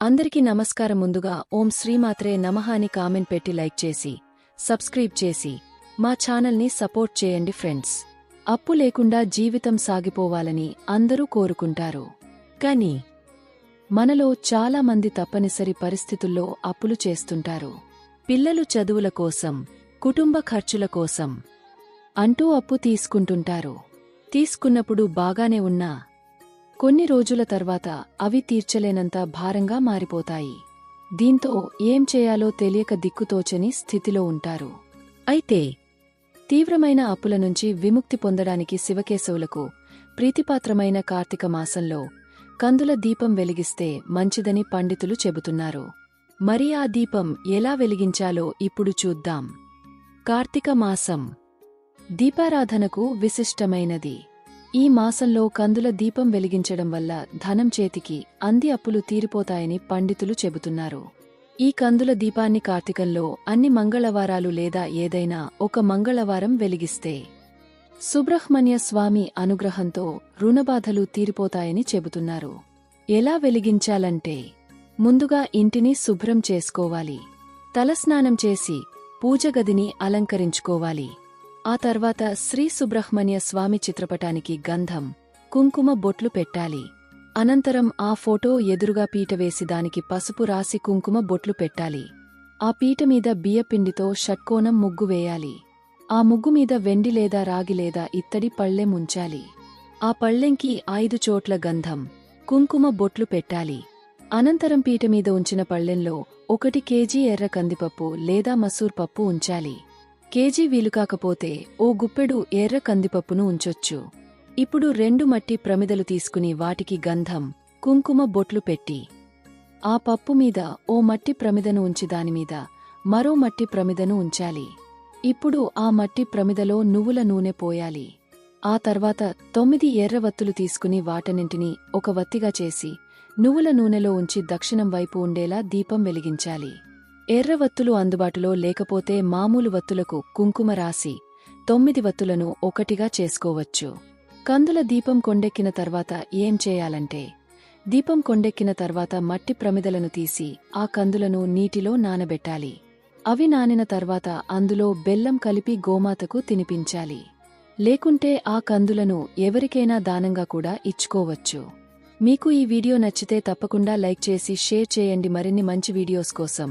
అందరికీ నమస్కారం ముందుగా ఓం శ్రీమాత్రే నమః అని కామెంట్ పెట్టి లైక్ చేసి సబ్స్క్రైబ్ చేసి మా ఛానల్ని సపోర్ట్ చేయండి ఫ్రెండ్స్. అప్పు లేకుండా జీవితం సాగిపోవాలని అందరూ కోరుకుంటారు. కానీ మనలో చాలా మంది తప్పనిసరి పరిస్థితుల్లో అప్పులు చేస్తుంటారు. పిల్లలు చదువుల కోసం కుటుంబ ఖర్చుల కోసం అంటూ అప్పు తీసుకుంటుంటారు. తీసుకున్నప్పుడు బాగానే ఉన్నా కొన్ని రోజుల తర్వాత అవి తీర్చలేనంత భారంగా మారిపోతాయి. దీంతో ఏం చేయాలో తెలియక దిక్కుతోచని స్థితిలో ఉంటారు. అయితే తీవ్రమైన అప్పుల నుంచి విముక్తి పొందడానికి శివకేశవులకు ప్రీతిపాత్రమైన కార్తీక మాసంలో కందుల దీపం వెలిగిస్తే మంచిదని పండితులు చెబుతున్నారు. మరి ఆ దీపం ఎలా వెలిగించాలో ఇప్పుడు చూద్దాం. కార్తీక మాసం దీపారాధనకు విశిష్టమైనది. ఈ మాసంలో కందుల దీపం వెలిగించడం వల్ల ధనం చేతికి అంది అప్పులు తీరిపోతాయని పండితులు చెబుతున్నారు. ఈ కందుల దీపాన్ని కార్తీకంలో అన్ని మంగళవారాలు లేదా ఏదైనా ఒక మంగళవారం వెలిగిస్తే సుబ్రహ్మణ్య స్వామి అనుగ్రహంతో రుణబాధలు తీరిపోతాయని చెబుతున్నారు. ఎలా వెలిగించాలంటే ముందుగా ఇంటిని శుభ్రం చేసుకోవాలి. తలస్నానం చేసి పూజగదిని అలంకరించుకోవాలి. ఆ తర్వాత శ్రీ సుబ్రహ్మణ్య స్వామి చిత్రపటానికి గంధం కుంకుమ బొట్లు పెట్టాలి. అనంతరం ఆ ఫోటో ఎదురుగా పీట వేసి దానికి పసుపు రాసి కుంకుమ బొట్లు పెట్టాలి. ఆ పీట మీద బియ్యపిండితో షట్కోణం ముగ్గు వేయాలి. ఆ ముగ్గు మీద వెండి లేదా రాగి లేదా ఇత్తడి పళ్ళెం ఉంచాలి ఆ పళ్ళెంకి ఐదు చోట్ల గంధం కుంకుమ బొట్లు పెట్టాలి. అనంతరం పీట మీద ఉంచిన పళ్ళెంలో ఒకటి కేజీ ఎర్ర కందిపప్పు లేదా మసూర్ పప్పు ఉంచాలి. కేజీ వీలు కాకపోతే ఓ గుప్పెడు ఎర్ర కందిపప్పును ఉంచొచ్చు. ఇప్పుడు రెండు మట్టి ప్రమిదలు తీసుకుని వాటికి గంధం కుంకుమ బొట్లు పెట్టి. ఆ పప్పు మీద ఓ మట్టి ప్రమిదను ఉంచి దానిమీద మరో మట్టి ప్రమిదను ఉంచాలి. ఇప్పుడు ఆ మట్టి ప్రమిదలో నువ్వుల నూనె పోయాలి. ఆ తర్వాత తొమ్మిది ఎర్రవత్తులు తీసుకుని వాటన్నింటినీ ఒక వత్తిగా చేసి నువ్వుల నూనెలో ఉంచి దక్షిణం వైపు ఉండేలా దీపం వెలిగించాలి. ఎర్రవత్తులు అందుబాటులో లేకపోతే మామూలు వత్తులకు కుంకుమ రాసి తొమ్మిది వత్తులను ఒకటిగా చేసుకోవచ్చు. కందుల దీపం కొండెక్కిన తర్వాత ఏం చేయాలంటే దీపం కొండెక్కిన తర్వాత మట్టి ప్రమిదలను తీసి ఆ కందులను నీటిలో నానబెట్టాలి. అవి నానిన తర్వాత అందులో బెల్లం కలిపి గోమాతకు తినిపించాలి. లేకుంటే ఆ కందులను ఎవరికైనా దానంగా కూడా ఇచ్చుకోవచ్చు. మీకు ఈ వీడియో నచ్చితే తప్పకుండా లైక్ చేసి షేర్ చేయండి. మరిన్ని మంచి వీడియోస్ కోసం